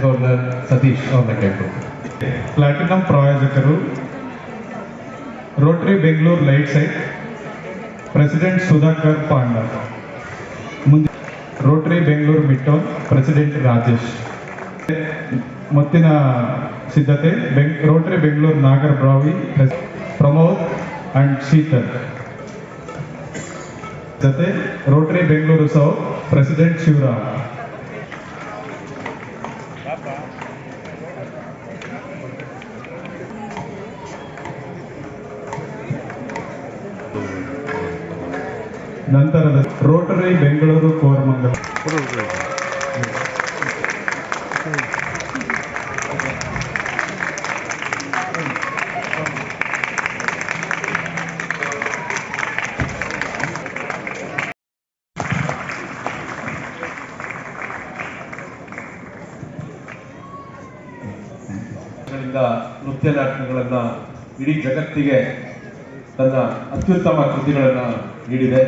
ಅವ್ರನ್ನ ಸತೀಶ್ ಅವ್ರನ್ನ ಕೇಳ್ಬೋದು ಪ್ಲಾಟಿನಂ ಪ್ರಾಯೋಜಕರು Rotary Bengaluru Light Site president Sudhakar Panda ಮುಂದೆ Rotary Bengaluru Midtown president Rajesh ಮುತ್ತಿನ ಸಿದ್ಧತೆ ಬೆಂಗ್ Rotary Bengaluru Nagar ಬ್ರಾವಿ press- Pramod and Sheetal ಜೊತೆ Rotary Bengaluru South president Shivaram ನಂತರದ ರೋಟರಿ ಬೆಂಗಳೂರು ಕೋರಮಂಗಲ. ನೃತ್ಯ ನಾಟಕಗಳನ್ನ ಇಡೀ ಜಗತ್ತಿಗೆ ತನ್ನ ಅತ್ಯುತ್ತಮ ಕೃತಿಗಳನ್ನು ನೀಡಿದೆ.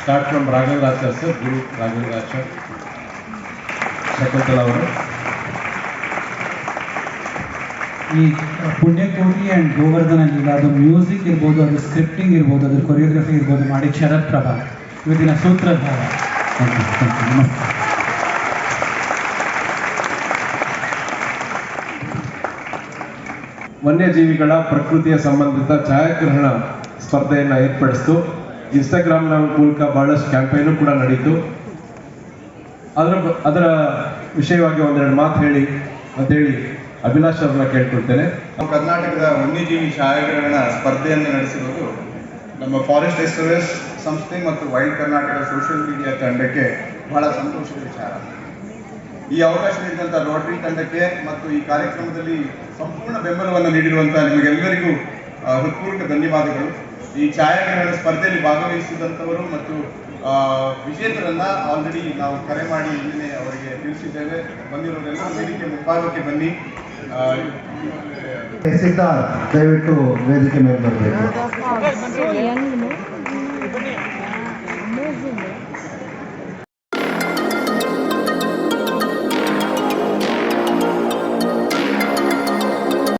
Start from Raghavendrachar sir Guru Raghavendrachar Shakuntala ಅವರು. ಈ ಪುಣ್ಯಕೋಟಿ ಆ್ಯಂಡ್ ಗೋವರ್ಧನ ಲೀಲಾ ಅದು ಮ್ಯೂಸಿಕ್ ಇರ್ಬೋದು ಅದು ಸ್ಕ್ರಿಪ್ಟಿಂಗ್ ಇರ್ಬೋದು ಅದ್ರ ಕೊರಿಯೋಗ್ರಫಿ ಇರ್ಬೋದು ಮಾಡಿ ಶರತ್ ಪ್ರಭಾ ಇವತ್ತಿನ ಸೂತ್ರಧಾರ. ನಮಸ್ತೆ ವನ್ಯಜೀವಿಗಳ ಪ್ರಕೃತಿಯ ಸಂಬಂಧಿತ ಛಾಯಾಗ್ರಹಣ ಸ್ಪರ್ಧೆಯನ್ನು ಏರ್ಪಡಿಸ್ತು. ಇನ್ಸ್ಟಾಗ್ರಾಮ್ನ ಮೂಲಕ ಬಹಳಷ್ಟು ಕ್ಯಾಂಪೇನು ಕೂಡ ನಡೀತು. ಅದರ ಅದರ ವಿಷಯವಾಗಿ ಒಂದೆರಡು ಮಾತು ಹೇಳಿ ಅಂತೇಳಿ ಅಭಿಲಾಷ್ ಅವ್ರನ್ನ ಕೇಳ್ಕೊಳ್ತೇನೆ. ನಾವು ಕರ್ನಾಟಕದ ವನ್ಯಜೀವಿ ಛಾಯಾಗ್ರಹಣ ಸ್ಪರ್ಧೆಯನ್ನು ನಡೆಸಿರೋದು ನಮ್ಮ ಫಾರೆಸ್ಟ್ ರಿಸರ್ವೇಸ್ ಸಂಸ್ಥೆ ಮತ್ತು ವೈಲ್ಡ್ ಕರ್ನಾಟಕ ಸೋಷಿಯಲ್ ಮೀಡಿಯಾ ತಂಡಕ್ಕೆ ಬಹಳ ಸಂತೋಷದ ವಿಚಾರ. ಈ ಅವಕಾಶ ನೀಡಿದಂತ ರೋಟರಿ ತಂಡಕ್ಕೆ ಮತ್ತು ಈ ಕಾರ್ಯಕ್ರಮದಲ್ಲಿ ಸಂಪೂರ್ಣ ಬೆಂಬಲವನ್ನು ನೀಡಿರುವಂತಹ ನಿಮಗೆಲ್ಲರಿಗೂ ಹೃತ್ಪೂರ್ವಕ ಧನ್ಯವಾದಗಳು. ಈ ಛಾಯಾಗ್ರಹಣ ಸ್ಪರ್ಧೆಯಲ್ಲಿ ಭಾಗವಹಿಸಿದಂಥವರು ಮತ್ತು ವಿಜೇತರನ್ನ ಆಲ್ರೆಡಿ ನಾವು ಕರೆ ಮಾಡಿ ಇಲ್ಲಿ ಅವರಿಗೆ ತಿಳಿಸಿದ್ದೇವೆ. ಬಂದಿರೋರೆಲ್ಲ ವೇದಿಕೆ ಮುಂಭಾಗಕ್ಕೆ ಬನ್ನಿ. ದಯವಿಟ್ಟು ವೇದಿಕೆ ಮೇಲೆ ಬರಬೇಕು.